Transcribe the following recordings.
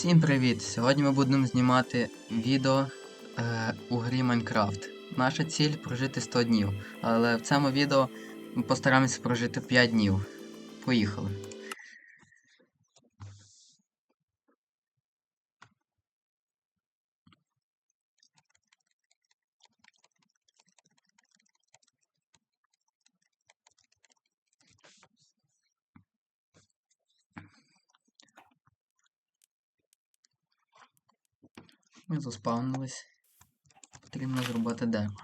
Всім привіт! Сьогодні ми будемо знімати відео е, у грі Майнкрафт. Наша ціль прожити 100 днів, але в цьому відео ми постараємося прожити 5 днів. Поїхали. Ми заспавнились. Потрібно зробити дерево.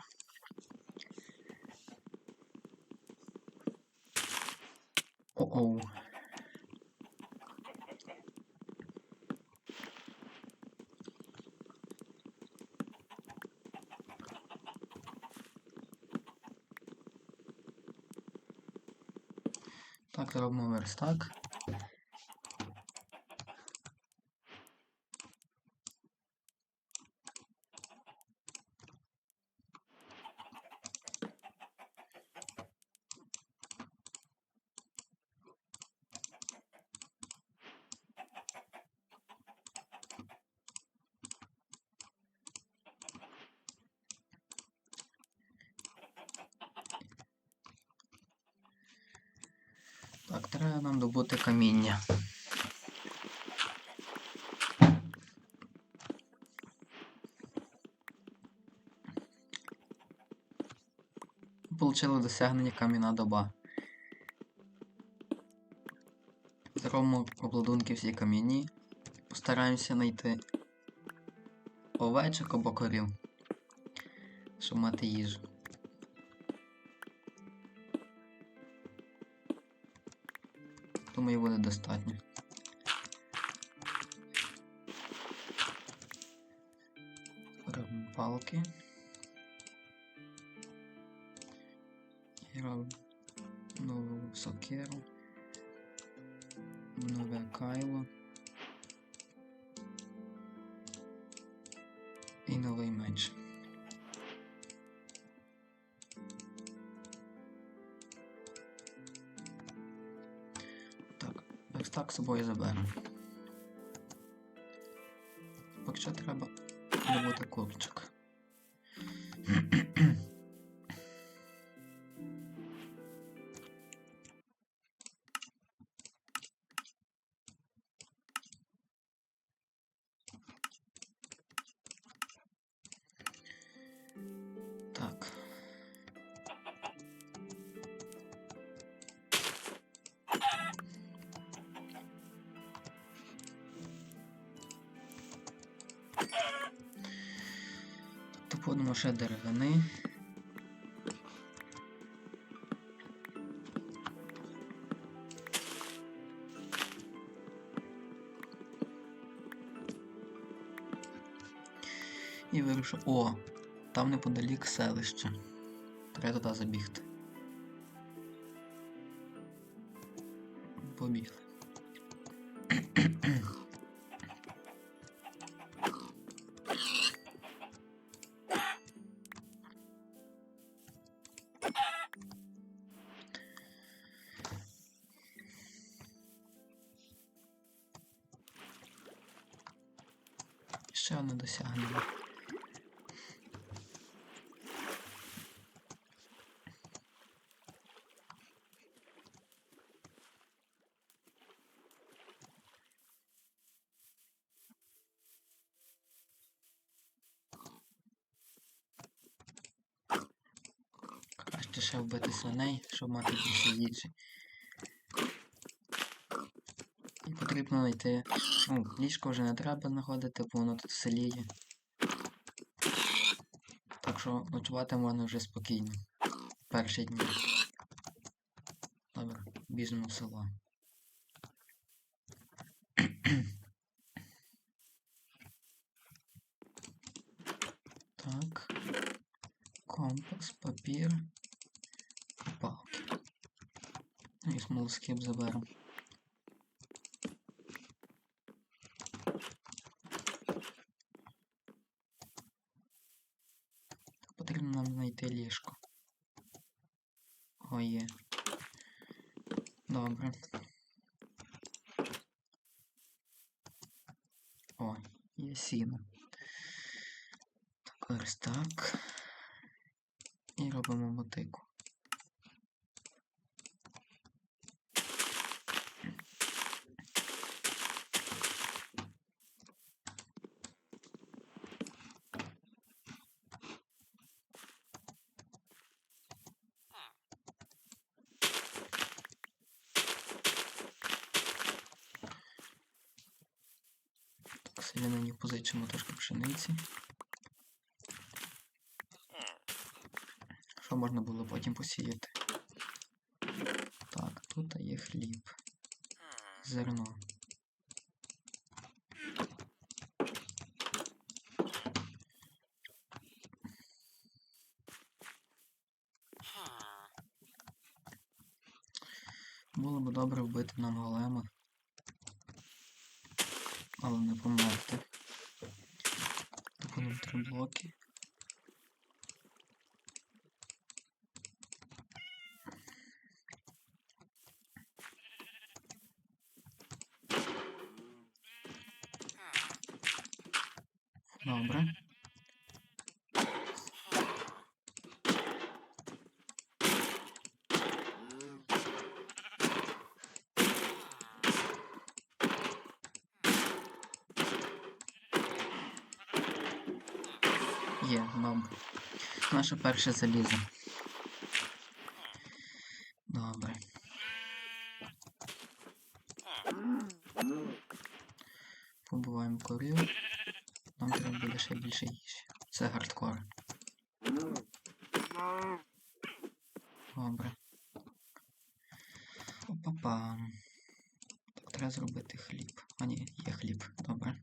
О-оу. Так, робимо верстак. Так, треба нам добути каміння. Получили досягнення кам'яна доба. Зробимо обладунки всі кам'яні. Постараємося знайти овечок або корів, щоб мати їжу. Думаю, буде достатньо. Робимо палки. І робимо нову сокиру. Нове кайло. І новий меч. Так, верстак з собою заберемо. Поки що треба добути курчик. Тобто ще деревини. І вирішив. О, там неподалік селище. Треба туди забігти. Побігли. Краще ще вбити свиней, щоб мати більше їжі. І потрібно знайти. Ну, ліжко вже не треба знаходити, бо воно тут в селі є. Так що ночувати можна вже спокійно. Перші дні. Добре, біжимо в село. Так. Компас, папір. і Палки. Ну і смолоскип заберемо. Потрібно нам знайти ліжко. О, є. Добре. О, є сіно. Ось так. І робимо мотику. Селянині позичимо трошки пшениці. Що можна було потім посіяти? Так, тут є хліб. Зерно. from Milwaukee Є, добре. Наше перше залізо. Добре. Побуваємо корів. Нам треба буде ще більше їжі. Це гардкор. Добре. Опа-па. Так, треба зробити хліб. А ні, є хліб. Добре.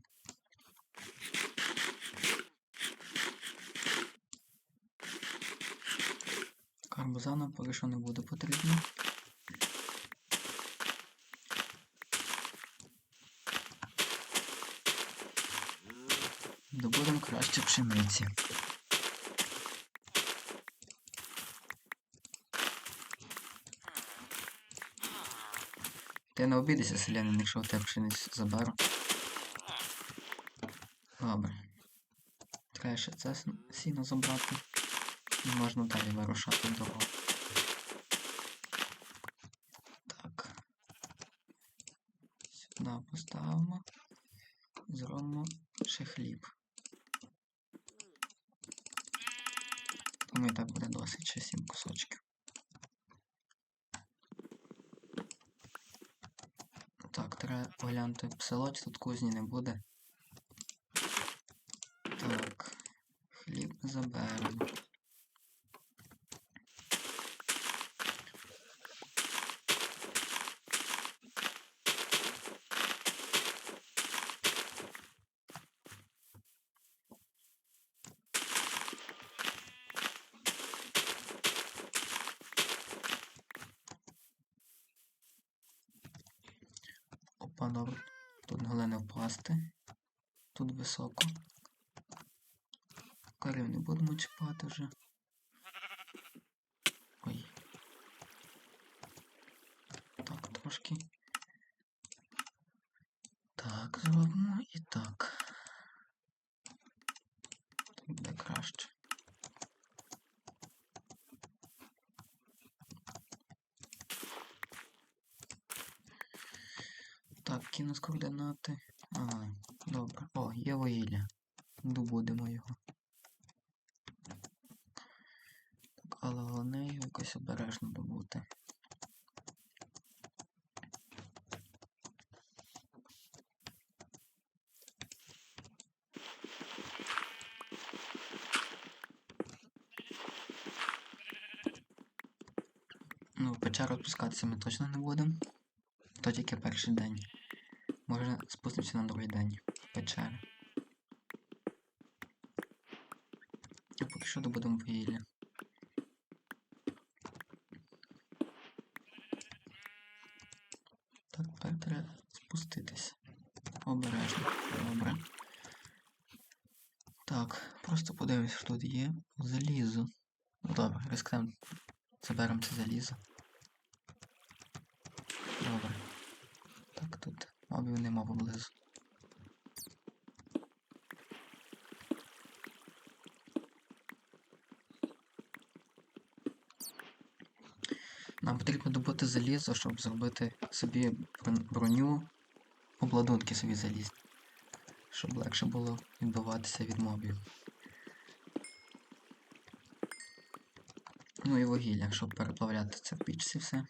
Карбуза нам поки що не буде потрібно. Добудемо краще пшениці. Ти не обідайся, селянин, якщо у тебе пшеницю заберу. Добре. Треба ще це сіно забрати. І можна далі вирушати дорогу. Так. Сюди поставимо. Зробимо ще хліб. Думаю, так буде досить ще 7 кусочків. Так, треба поглянути село, чи тут кузні не буде. Так, хліб заберемо. Добре. Тут не впасти. Тут високо. Корів не будемо чіпати вже. Ой. Так, трошки. Так, зробимо і так. Так буде краще. Так, кінус координати. Ага, добре. О, є вугілля. Добудемо його. Так, але головне його якось обережно добути. Ну, в печеру спускатися ми точно не будемо. То тільки перший день. Може спустимося на другий день печери. А поки що добудемо вугілля. Так, тепер треба спуститись. Обережно. Добре. Так, просто подивимось, що тут є. Залізо. Ну добре, рискнемо. Заберемо це залізо. Добре. Так, тут Мобів нема поблизу. Нам потрібно добути залізо, щоб зробити собі броню обладунки собі залізні. Щоб легше було відбиватися від мобів. Ну і вугілля, щоб переплавляти це в пічці все.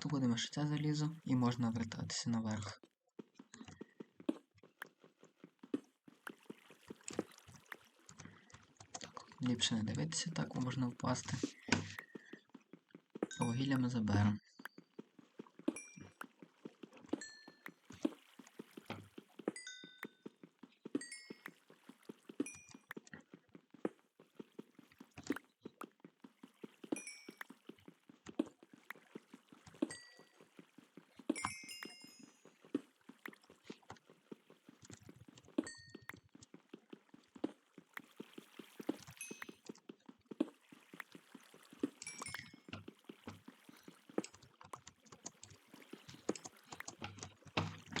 Так, будемо це залізо і можна вертатися наверх. Так, ліпше не дивитися, так можна впасти. Вугілля ми заберемо.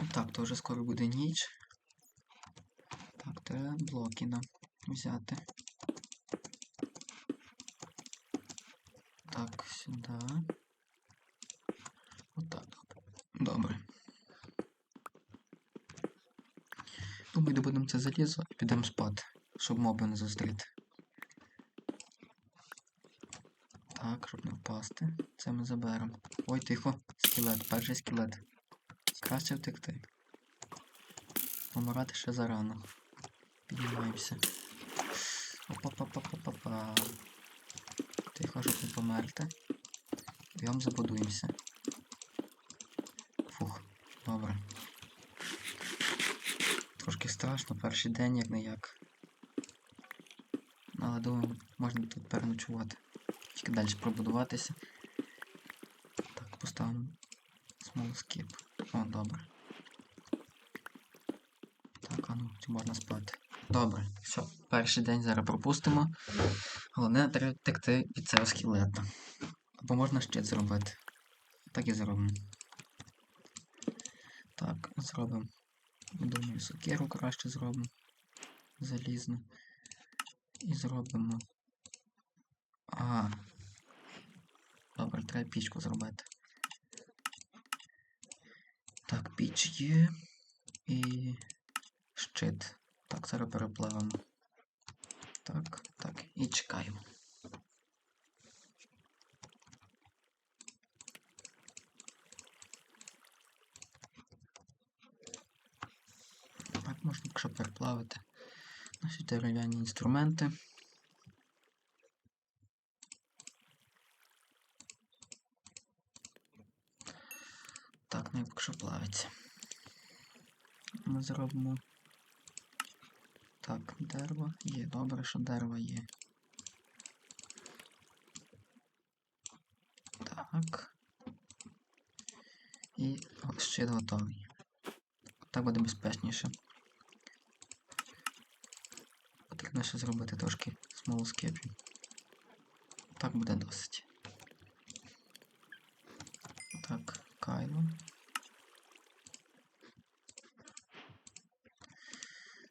Так, то вже скоро буде ніч. Так, треба блоки нам взяти. Так, сюди. Отак. Добре. Думаю, добудемо це залізо і підемо спати, щоб моби не зустріти. Так, щоб не впасти. Це ми заберемо. Ой, тихо, скелет, перший скелет. Краще втекти. Помирати ще зарано. Піднімаємося. Опа-па-па-па-па-па. Тихо, щоб не померти. Бігом забудуємося. Фух, добре. Трошки страшно, перший день як не як. Але думаю, можна тут переночувати. Тільки далі пробудуватися. Так, поставимо смолоскіп. О, добре. Так, а ну, можна спати? Добре, все, перший день зараз пропустимо. Головне треба втекти від цього скелета. Або можна щит зробити. Так і зробимо. Так, зробимо. Думаю, сокиру краще зробимо. Залізну. І зробимо. Ага. Добре, треба пічку зробити. Є. І щит. Так, зараз перепливемо. Так, так, і чекаємо. Так, можна, якщо переплавити наші дерев'яні інструменти. Так, ну якщо плавиться. Ми зробимо. Так, дерево є. Добре, що дерево є. Так. І щит готовий. Так буде безпечніше. Потрібно ще зробити трошки смолоскипів. Так буде досить. Так, кайло.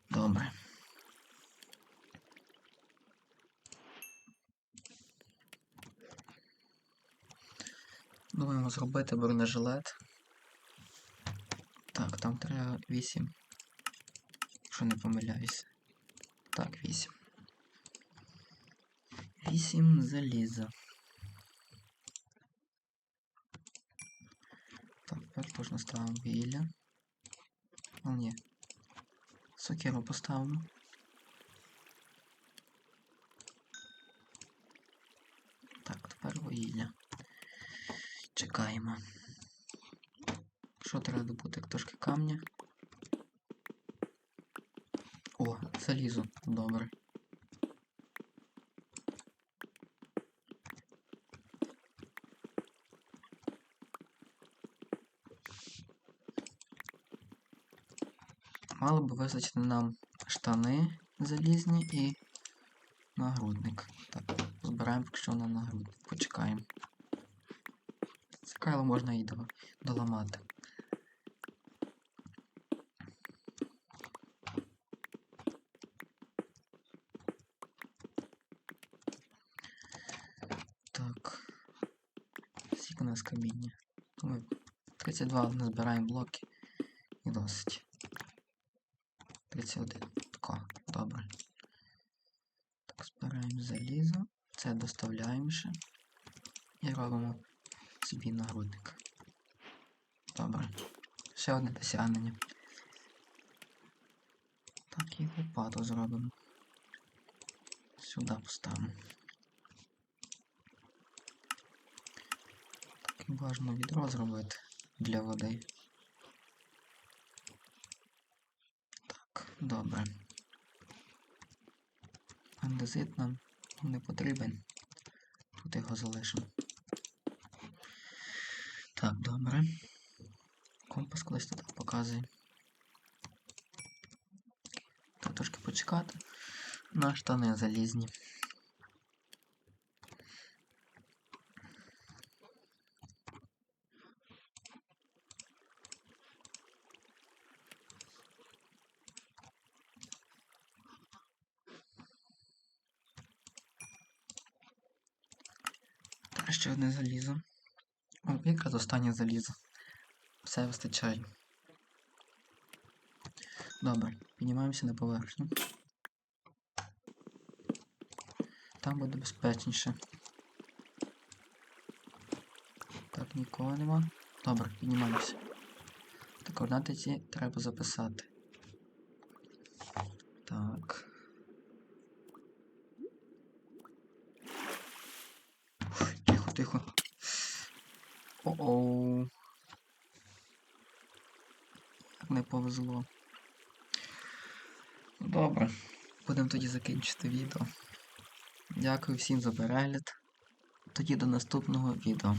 Добре. Думаємо зробити бронежилет. Так, там треба 8. Якщо не помиляюся. Так, 8. 8 заліза. Так, тепер точно ставимо вілля. О, ні. Сокиру поставимо. Так, тепер вугілля. Чекаємо. Що треба добути? Трошки камня. О, залізо. Добре. Мало би визначити нам штани залізні і нагрудник. Так, збираємо поки що на нагрудник. Почекаємо. Кайло можна і доламати. Так. Скільки у нас каміння? 32 назбираємо блоки і досить. 31. Тако, добре. Так, збираємо залізо. Це доставляємо ще. І робимо собі нагрудник. Добре. Ще одне досягнення. Так, і лопату зробимо. Сюди поставимо. Так, і бажано відро зробити для води. Так, добре. Андезит нам не потрібен. Тут його залишимо. Так, добре. Компас кудись туди показує. Тут трошки почекати. На штани залізні. Ще одне залізо. Якраз останнє залізо. Все вистачає. Добре, піднімаємося на поверхню. Там буде безпечніше. Так, нікого нема. Добре, піднімаємося. Так, координати ці треба записати. Так. Ой, Тихо, тихо. О-оу. Як не повезло. Добре. Будемо тоді закінчити відео. Дякую всім за перегляд. Тоді до наступного відео.